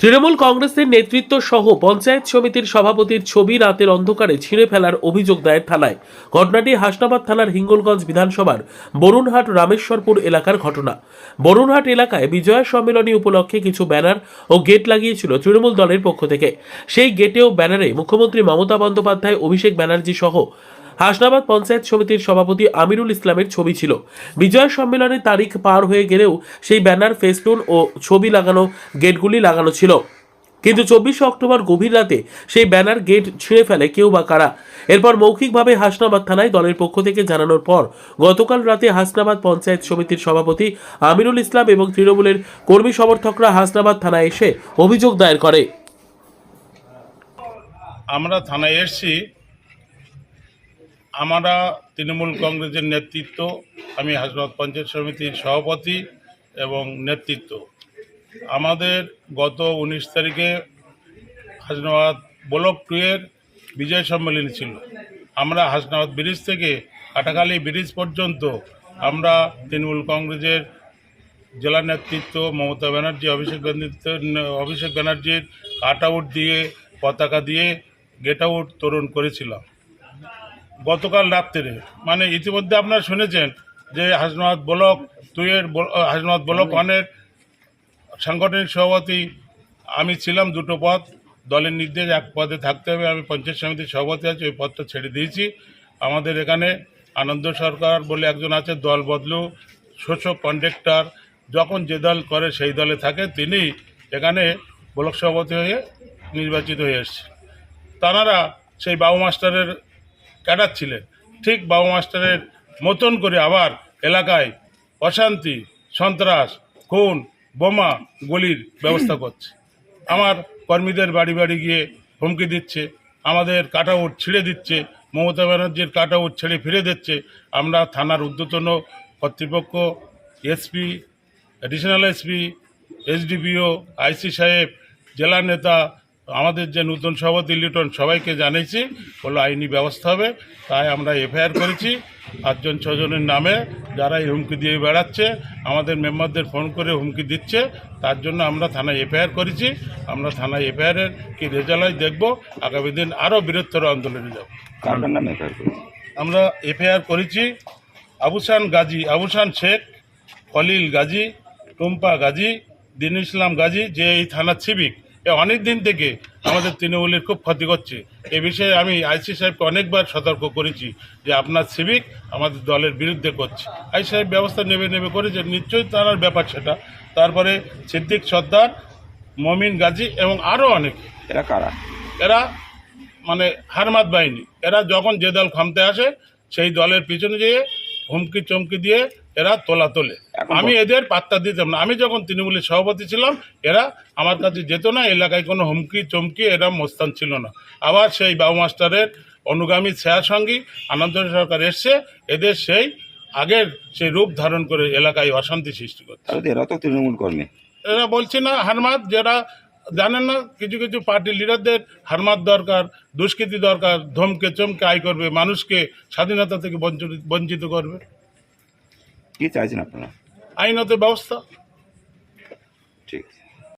তৃণমূল কংগ্রেসের নেতৃত্ব সহ পঞ্চায়েত সমিতির সভাপতির ছবি রাতের অন্ধকারে ছিঁড়ে ফেলার অভিযোগ দায়ের থানায়। ঘটনাটি হাসনাবাদ থানার হিঙ্গলগঞ্জ বিধানসভার বরুণহাট রামেশ্বরপুর এলাকার ঘটনা। বরুণহাট এলাকায় বিজয়া সম্মেলনী উপলক্ষে কিছু ব্যানার ও গেট লাগিয়েছিল তৃণমূল দলের পক্ষ থেকে। সেই গেটে ও ব্যানারে মুখ্যমন্ত্রী মমতা বন্দ্যোপাধ্যায়, অভিষেক ব্যানার্জি সহ হাসনাবাদ পঞ্চায়েত সমিতির সভাপতি আমিরুল ইসলামের ছবি ছিল। বিজয় সম্মেলনের তারিখ পার হয়ে গেলেও সেই ব্যানার ফেস্টুন ও ছবি লাগানো গেটগুলি লাগানো ছিল। কিন্তু চব্বিশে অক্টোবর গভীর রাতে সেই ব্যানার গেট ছিঁড়ে ফেলে কেউ বা কারা? এরপর মৌখিকভাবে হাসনাবাদ থানায় দলের পক্ষ থেকে জানানোর পর গতকাল রাতে হাসনাবাদ পঞ্চায়েত সমিতির সভাপতি আমিরুল ইসলাম এবং তৃণমূলের কর্মী সমর্থকরা হাসনাবাদ থানায় এসে অভিযোগ দায়ের করে। আমরা থানায় এসেছি। আমরা তৃণমূল কংগ্রেসের নেতৃত্ব, আমি হাসপাতাল পঞ্চায়েত সমিতির সভাপতি এবং নেতৃত্ব। আমাদের গত উনিশ তারিখে হাসনাবাদ ব্লক টু এর বিজয় সম্মেলনী ছিল। আমরা হাসনাবাদ ব্রিজ থেকে কাটাখালী ব্রিজ পর্যন্ত আমরা তৃণমূল কংগ্রেসের জেলা নেতৃত্ব মমতা ব্যানার্জি, অভিষেক অভিষেক ব্যানার্জির কাট আউট দিয়ে, পতাকা দিয়ে গেট আউট তোরণ করেছিলাম। গতকাল রাত্রে মানে ইতিমধ্যে আপনারা শুনেছেন যে হাসনাবাদ ব্লক আহ, হাসনাবাদ ব্লক ওয়ানের সাংগঠনিক সভাপতি আমি ছিলাম দুটো পদ দলের নির্দেশ এক পদে থাকতে হবে আমি পঞ্চায়েত সমিতির সভাপতি আছি ওই পদটা ছেড়ে দিয়েছি। আমাদের এখানে আনন্দ সরকার বলে একজন আছে দল বদলু শোষক কন্ডাক্টর যখন যে দল করে সেই দলে থাকে তিনি এখানে ব্লক সভাপতি হয়ে নির্বাচিত হয়ে এসছে তাঁরা সেই বাবু মাস্টারের ক্যাডার ছিলেন ঠিক বাবু মাস্টারের মতন করে আবার এলাকায় অশান্তি, সন্ত্রাস, খুন, বোমা গলির ব্যবস্থা করছে। আমার কর্মীদের বাড়ি বাড়ি গিয়ে হুমকি দিচ্ছে, আমাদের কাট আউট ছিঁড়ে দিচ্ছে, মমতা ব্যানার্জির কাট আউট ছেড়ে ফিরে দিচ্ছে। আমরা থানার ঊর্ধ্বতন কর্তৃপক্ষ, SP additional SP, SDPO, IC সাহেব, জেলা নেতা আমাদের যে নতুন সভাপতি লিটন সবাইকে জানিয়েছি বলল আইনি ব্যবস্থা হবে তাই আমরা এফআইআর করেছি। পাঁচজন ছজনের নামে যারা এই হুমকি দিয়ে বেড়াচ্ছে আমাদের মেম্বারদের ফোন করে হুমকি দিচ্ছে তার জন্য আমরা থানায় এফআইআর করেছি। আমরা থানায় এফআইআরের কি রেজাল্ট হয় দেখব আগামী দিন আরও বৃহত্তর আন্দোলনে যাব। আমরা এফআইআর করেছি আবুসান গাজী আবুসান শেখ খলিল গাজী টুম্পা গাজী দিন ইসলাম গাজী যে এই থানার সিভিক এ অনেক দিন থেকে আমাদের তৃণমূলের খুব ক্ষতি করছে। এ বিষয়ে আমি আইসি সাহেবকে অনেকবার সতর্ক করেছি যে আপনার সিভিক আমাদের দলের বিরুদ্ধে করছে। আইসি সাহেব ব্যবস্থা নেবে নেবে করেছে নিশ্চয়ই তার ব্যাপার সেটা। তারপরে সিদ্দিক সর্দার মমিন গাজী এবং আরও অনেকে। এরা কারা? এরা মানে হারমাত বাহিনী। এরা যখন যে দল ক্ষমতায় আসে সেই দলের পিছনে যেয়ে হুমকি চমকি দিয়ে এরা তোলা তোলে। আমি এদের পাত্তা দিতাম না। আমি যখন তৃণমূলের সভাপতি ছিলাম এরা আমার কাছে যেত না এলাকায় কোনো হুমকি চমকি এরা মোস্তান ছিল না। আবার সেই বাবু মাস্টারের অনুগামী ছায়া সঙ্গী আনন্দ সরকার এসছে এদের সেই আগের সেই রূপ ধারণ করে এলাকায় অশান্তি সৃষ্টি করছে। এরা তো তৃণমূল কর্মী। এরা বলছি না হারমাত যারা জানেন না? কিছু কিছু পার্টি লিডারদের হারমার দরকার দুষ্কৃতি দরকার ধমকে চমকে আয় করবে মানুষকে স্বাধীনতা থেকে বঞ্চিত বঞ্চিত করবে। কি চাইছেন আপনারা? আইনত ব্যবস্থা। ঠিক আছে।